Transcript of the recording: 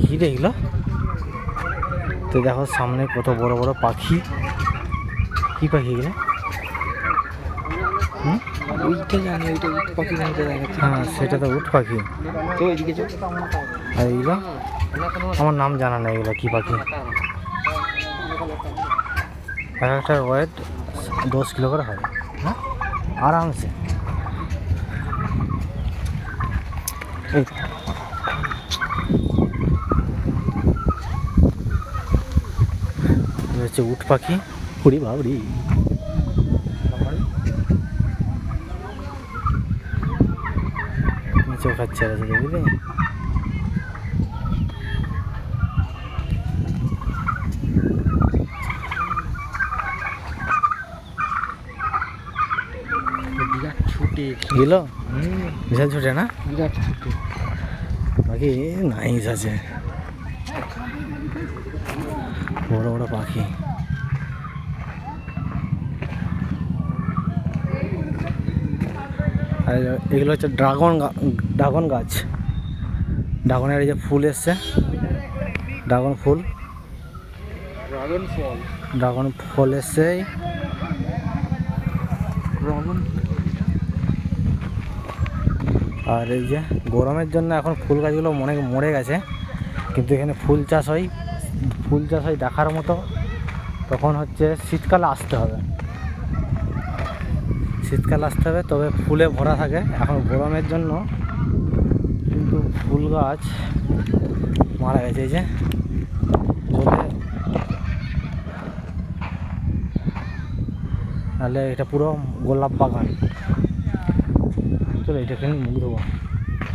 কি দেখল তো দেখো সামনে কত বড় বড় পাখি। কি পাখি এগুলো? ওইটা জানি ওইটা উট পাখি হ্যাঁ সেটা তো উট পাখি। তো ওইদিকে আর আমার নাম জানা নেই এগুলো কী পাখি? এক একটা ওয়েট দশ কিলো করে হবে হ্যাঁ? আরামসে। এই হচ্ছে উট পাখি। উড়ি বাবরি চোখ খাচ্ছে বুঝলি ছুটে। গেল বিশাল ছোটে না? বিরাট ছুটে। পাখি নাইস আছে। বড় বড় পাখি। আর এগুলো হচ্ছে ড্রাগন ড্রাগন গাছ। ড্রাগনের এই যে ফুল এসছে। ড্রাগন ফুল। ড্রাগন ফল। ড্রাগন ফল এসছে। ড্রাগন আর এই যে গরমের জন্য এখন ফুল গাছগুলো মনে মরে গেছে, কিন্তু এখানে ফুল চাষ হয়, ফুল চাষ হয় দেখার মতো। তখন হচ্ছে শীতকালে আসতে হবে। শীতকাল আসতে হবে, তবে ফুলে ভরা থাকে। এখন গরমের জন্য কিন্তু ফুল গাছ মারা গেছে, এই যে জলে নাহলে এটা পুরো গোলাপ বাগান। চলো এটা খেয়ে মুখ দেবো